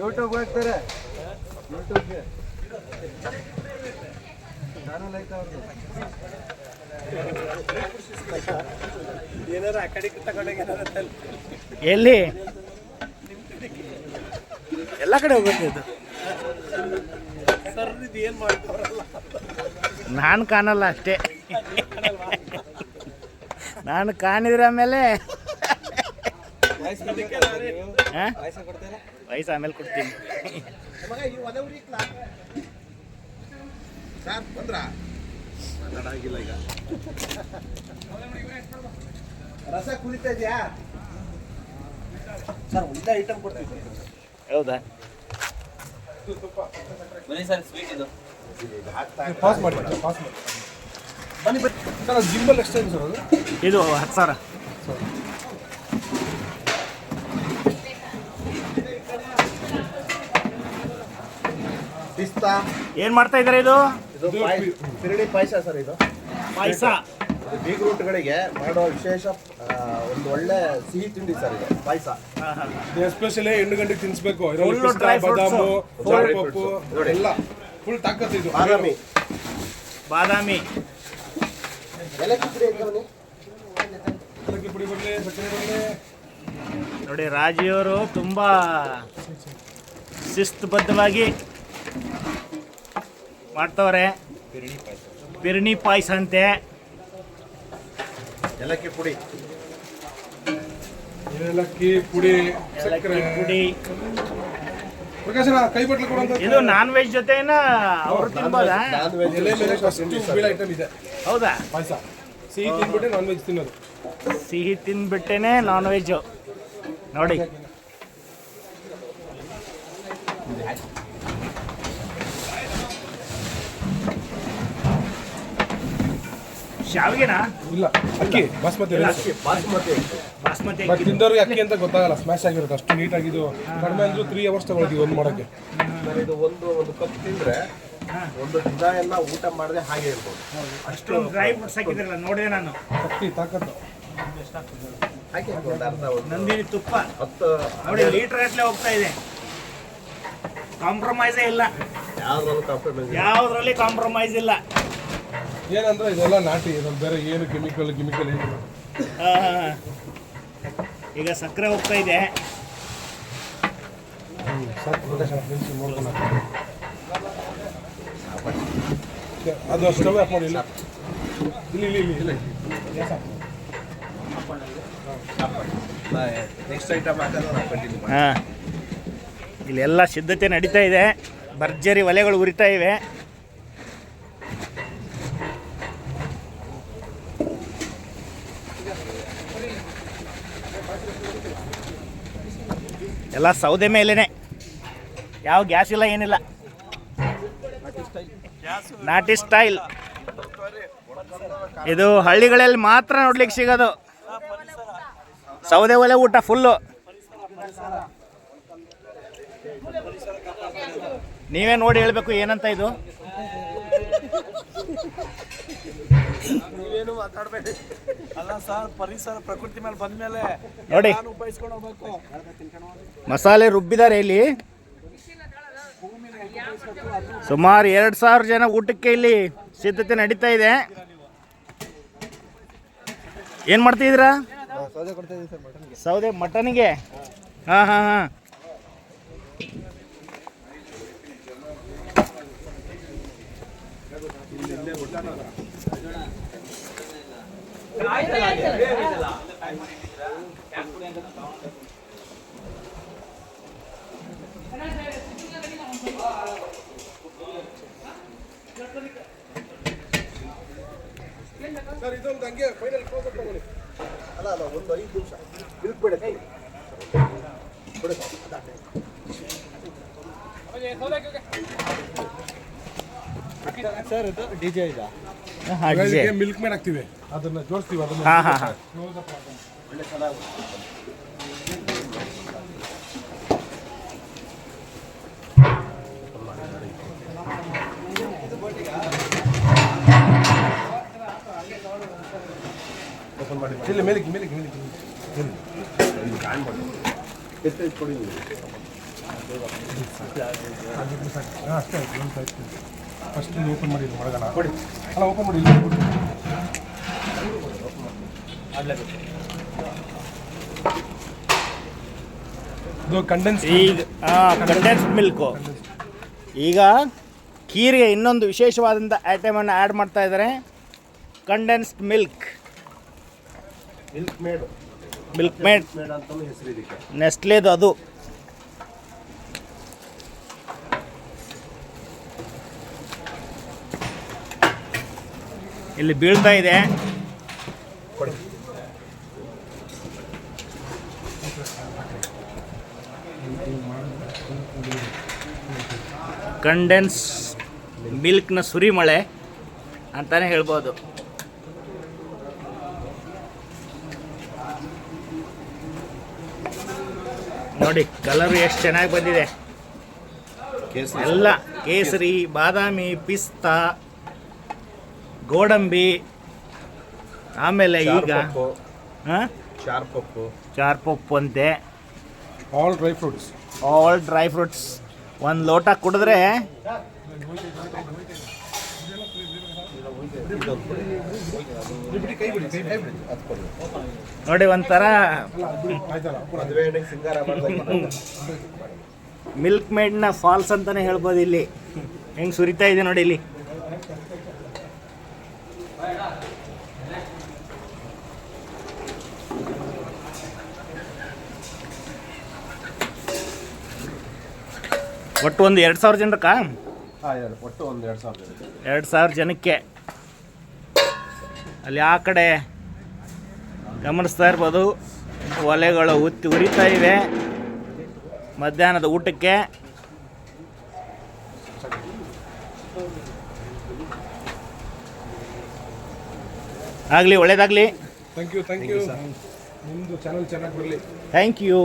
YouTube ಹಾಕ್ತಾರೆ ಯೂಟ್ಯೂಬ್ಗೆ channel ಐತೆ ಅವ್ರದ್ದು ಏನಾರ ಆ ಕಡೆ ತಗೊಂಡೋಗಿ ಎಲ್ಲಿ? ಎಲ್ಲ ಕಡೆ ಹೋಗುತ್ತೆ ಇದು ಸರ್ ಇದು ಏನು ಮಾಡ್ತಾರಲ್ಲ ನಾನು ಕಾಣಲ್ಲ ಅಷ್ಟೇ. ನಾನು ಕಾಣಿದ್ರೆ ಆಮೇಲೆ ವಯಸ್ಸು ಆಮೇಲೆ ಕೊಡ್ತೀನಿ. ಸರ್ ಬಂದ್ರ ಆಗಿಲ್ಲ ಈಗ ರಸ ಕುಳಿತಾ ಇದೆಯಾ ಸರ್ ಒಳ್ಳೆ ಐಟಮ್ ಕೊಡ್ತೀವಿ ಹೌದಾ? ಬನ್ನಿ ಸರ್ ಸ್ವೀಟ್ ಇದು. ಪಾಸ್ ಮಾಡಿ ಪಾಸ್ ಮಾಡಿ. ಬನ್ನಿ ಬನ್ನಿ. ಸರ್ ಜಿಂಬಲ್ ಎಕ್ಸ್ಚೇಂಜ್ ಸರ್ ಅದು? ಇದು ಹತ್ತು ಸಾವಿರ. ಏನು ಮಾಡ್ತಾ ಇದಾರೆ ಇದು? ಇದು ಪಾಯ್- ತಿರುಳಿ ಪಾಯಸ ಸರ್ ಇದು. ಪಾಯಸ. ಇದು ಬೀಗ್ ರೂಟ್ಗಳಿಗೆ ಮಾಡೋ ವಿಶೇಷ ಆ, ಒಂದು ಒಳ್ಳೆ ಸಿಹಿ ತಿಂಡಿ ಸರ್ ಇದು ಪಾಯಸ. ಎಸ್ಪೆಷಲಿ ಎಂಟು ಗಂಟೆಗೆ ತಿನ್ಸ್ಬೇಕು. Full dry fruits. ಬಾದಾಮು Full dry fruits. ನೋಡಿ. ಎಲ್ಲ. ಫುಲ್ ತಾಕತ್ ಇದು. ಬಾದಾಮಿ. ಬಾದಾಮಿ. ಬನ್ನಿ? ಪುಡಿ ಬರಲಿ ಸಕ್ಕರೆ ಬರಲಿ ನೋಡಿ ರಾಜಿಯವರು ತುಂಬಾ ಶಿಸ್ತುಬದ್ಧವಾಗಿ ಮಾಡ್ತವ್ರೆ. ಬಿರ್ಣಿ ಪಾಯಸ ಅಂತೆ ಏಲಕ್ಕಿ ಪುಡಿ. ಏಲಕ್ಕಿ ಪುಡಿ ಏಲಕ್ಕಿ ಪುಡಿ. ಇದು ನಾನ್ ವೆಜ್ ಜೊತೆನ ಅವ್ರು ತಿನ್ಬೋದಾ? ಹೌದಾ? ಸಿಹಿ ತಿನ್ಬಿಟ್ಟೆ ನಾನ್ ವೆಜ್ ತಿನ್ನೋದು. ಸಿಹಿ ತಿನ್ಬಿಟ್ಟೇನೆ ನಾನ್ ವೆಜ್ ನೋಡಿ ಶಾವಿಗೆನಾ ಇಲ್ಲ ಅಕ್ಕಿ ಬಾಸ್ಮತಿ ಅಕ್ಕಿ ಬಾಸ್ಮತಿ ಬಾಸ್ಮತಿ ಬಟ್ ತಿಂದವ್ರಿಗೆ ಅಕ್ಕಿ ಅಂತ ಗೊತ್ತಾಗಲ್ಲ ಸ್ಮ್ಯಾಶ್ ಆಗಿರುತ್ತೆ ಅಷ್ಟು ನೀಟಾಗಿದ್ದು ಕಡಿಮೆ ಅಂದ್ರೂ ತ್ರೀ ಅವರ್ಸ್ ತಗೊಳ್ತೀವಿ ಒಂದು ಮಾಡೋಕ್ಕೆ. ಇದು ಒಂದು ಒಂದು ಕಪ್ ತಿಂದ್ರೆ ಒಂದು ದಿನ ಎಲ್ಲ ಊಟ ಮಾಡದೆ ಹಾಗೆ ಇರ್ಬೋದು. ಅಷ್ಟೊಂದು ಡ್ರೈ ಫ್ರೂಟ್ಸ್ ಹಾಕಿದ್ರಲ್ಲ ನೋಡಿದೆ ನಾನು. ಅಕ್ಕಿ ತಾಕತ್ತು. ಹಾಕಿ ಒಂದು ಅರ್ಧ ಒಂದು. ನಂದಿನಿ ತುಪ್ಪ. ಹತ್ತು ನೋಡಿ ಲೀಟರ್ ಗಟ್ಟಲೆ ಹೋಗ್ತಾ ಇದೆ. ಕಾಂಪ್ರಮೈಸೇ ಇಲ್ಲ. ಯಾವ್ದ್ರಲ್ಲೂ ಕಾಂಪ್ರಮೈಸ್ ಯಾವುದ್ರಲ್ಲಿ ಕಾಂಪ್ರಮೈಸ್ ಇಲ್ಲ. ಏನಂದ್ರೆ ಇದೆಲ್ಲ ನಾಟಿ ಇದ್ರಲ್ಲಿ ಬೇರೆ ಏನು ಕೆಮಿಕಲ್ ಕೆಮಿಕಲ್ ಏನು ಈಗ ಸಕ್ಕರೆ ಹೋಗ್ತಾ ಇದೆ. ಹಾಕು. ಅದು ಅಷ್ಟೇ ಮಾಡಿ ಇಲ್ಲಿ? ಇಲ್ಲಿ ಇಲ್ಲಿ ಇಲ್ಲಿ. ನೆಕ್ಸ್ಟ್ ಐಟಮ್ ಹಾಂ. ಇಲ್ಲೆಲ್ಲ ಸಿದ್ಧತೆ ನಡೀತಾ ಇದೆ. ಭರ್ಜರಿ ಒಲೆಗಳು ಉರಿತಾ ಇವೆ. ಎಲ್ಲ ಸೌದೆ ಮೇಲೇನೆ. ಯಾವ ಗ್ಯಾಸ್ ಇಲ್ಲ, ಏನಿಲ್ಲ. ನಾಟಿ ಸ್ಟೈಲ್. ಇದು ಹಳ್ಳಿಗಳಲ್ಲಿ ಮಾತ್ರ ನೋಡ್ಲಿಕ್ಕೆ ಸಿಗೋದು. ಸೌದೆ ಒಲೆ ಊಟ ಫುಲ್ಲು ನೀವೇ ನೋಡಿ ಹೇಳಬೇಕು ಏನಂತ ಇದು. ನೀವೇನು ಮಾತಾಡಬೇಡಿ. ಅಲ್ಲ ಸರ್ ಪರಿಸರ ಪ್ರಕೃತಿ ಮೇಲೆ ಬಂದ್ಮೇಲೆ ನೋಡಿ. ನಾನು ಉಪಯೋಗಿಸ್ಕೊಂಡು ಹೋಗ್ಬೇಕು? ಮಸಾಲೆ ರುಬ್ಬಿದ್ದಾರೆ ಇಲ್ಲಿ. ಸುಮಾರು ಎರಡು ಸಾವಿರ ಜನ ಊಟಕ್ಕೆ ಇಲ್ಲಿ ಸಿದ್ಧತೆ ನಡೀತಾ ಇದೆ. ಏನು ಮಾಡ್ತಿದ್ದೀರಾ ಸೌದೆ ಮಟನ್ಗೆ? ಹಾಂ ಹಾಂ ಹಾಂ. ಸರ್ ಇದೊಂದು ಹಂಗೆ ಫೈನಲ್ ಕ್ಲೋಸ್ ಅಲ್ಲ ಅಲ್ಲ ಒಂದು ಐದು ನಿಮಿಷ. ಮಿಲ್ಕ್ ಬಿಡ ಬಿಡು ಸರ್ ಇದು ಡಿ ಜೆ ಇದಾ. ಇದಕ್ಕೆ ಮಿಲ್ಕ್ ಮೇಡ್ ಹಾಕ್ತಿವಿ. ಅದನ್ನ ಜೋಡಿಸ್ತೀವಿ ಅದನ್ನ. ಹಾಂ ಹಾಂ ಹಾಂ. Close up ಮಾಡೋಣ. ಒಳ್ಳೆ ಚೆನ್ನಾಗಿ ಓಪನ್ ಮಾಡಿ ಇಲ್ಲಿ ಮೇಲಿಕ್ಕೆ ಮೇಲಿಕ್ಕೆ ಮೇಲಿಕ್ಕೆ ಮೇಲಿಕ್ಕೆ. ಎಷ್ಟು ಕೊಡಿ ನೀವು ಹಾಂ ಅಷ್ಟೇ ಆಯ್ತು ಒಂದು ಆಯ್ತು ಫಸ್ಟ್ ಓಪನ್ ಮಾಡಿ ಹೊರಗಣ ಕೊಡಿ. ಅಲ್ಲ ಓಪನ್ ಮಾಡಿ. ಇದು ಕಂಡೆನ್ಸ್ ಈಗ ಕಂಡೆನ್ಸ್ಡ್ ಮಿಲ್ಕು ಈಗ ಕೀರಿಗೆ ಇನ್ನೊಂದು ವಿಶೇಷವಾದಂಥ ಐಟಮನ್ನು ಆ್ಯಡ್ ಮಾಡ್ತಾ ಇದ್ದಾರೆ condensed milk milk made milkmaid ನೆಸ್ಲೇದು ಅದು. ಇಲ್ಲಿ ಬೀಳ್ತಾ ಇದೆ. ಕೊಡಿ. ಕಂಡೆನ್ಸ್ ಮಿಲ್ಕ್ನ ಸುರಿಮಳೆ ಅಂತಾನೆ ಹೇಳ್ಬೋದು. ನೋಡಿ ಕಲರ್ ಎಷ್ಟು ಚೆನ್ನಾಗಿ ಬಂದಿದೆ. ಎಲ್ಲ ಕೇಸರಿ ಬಾದಾಮಿ ಪಿಸ್ತಾ ಗೋಡಂಬಿ ಆಮೇಲೆ ಈಗ ಚಾರ್ಪಪ್ಪು ಹಾಂ ಚಾರ್ಪಪ್ಪು ಚಾರ್ಪಪ್ಪು ಅಂತೆ. All dry fruits all dry fruits ಒಂದು ಲೋಟ ಕುಡಿದ್ರೆ ಬಿಡಿ ಕೈ ಬಿಡಿ ಕೈ ಬಿಡಿ ನೋಡಿ ಒಂಥರ ಮಿಲ್ಕ್ ಮೇಡ್ನ ಫಾಲ್ಸ್ ಅಂತಾನೆ ಹೇಳ್ಬೋದು ಇಲ್ಲಿ. ಹೆಂಗೆ ಸುರಿತಾ ಇದೆ ನೋಡಿ ಇಲ್ಲಿ. ಒಟ್ಟು ಒಂದು ಎರಡು ಸಾವಿರ ಜನರಕ್ಕ? ಒಟ್ಟು ಒಂದು ಎರಡು ಸಾವಿರ ಎರಡು ಸಾವಿರ ಜನಕ್ಕೆ. ಅಲ್ಲಿ ಆ ಕಡೆ ಗಮನಿಸ್ತಾ ಇರ್ಬೋದು ಒಲೆಗಳು ಉತ್ತಿ ಉರಿತಾ ಇವೆ. ಮಧ್ಯಾಹ್ನದ ಊಟಕ್ಕೆ. ಆಗಲಿ ಒಳ್ಳೇದಾಗಲಿ. ಥ್ಯಾಂಕ್ ಯು ಥ್ಯಾಂಕ್ ಯು ನಿಮ್ಮದು ಚಾನಲ್ ಚೆನ್ನಾಗಿ ಬರಲಿ. Thank you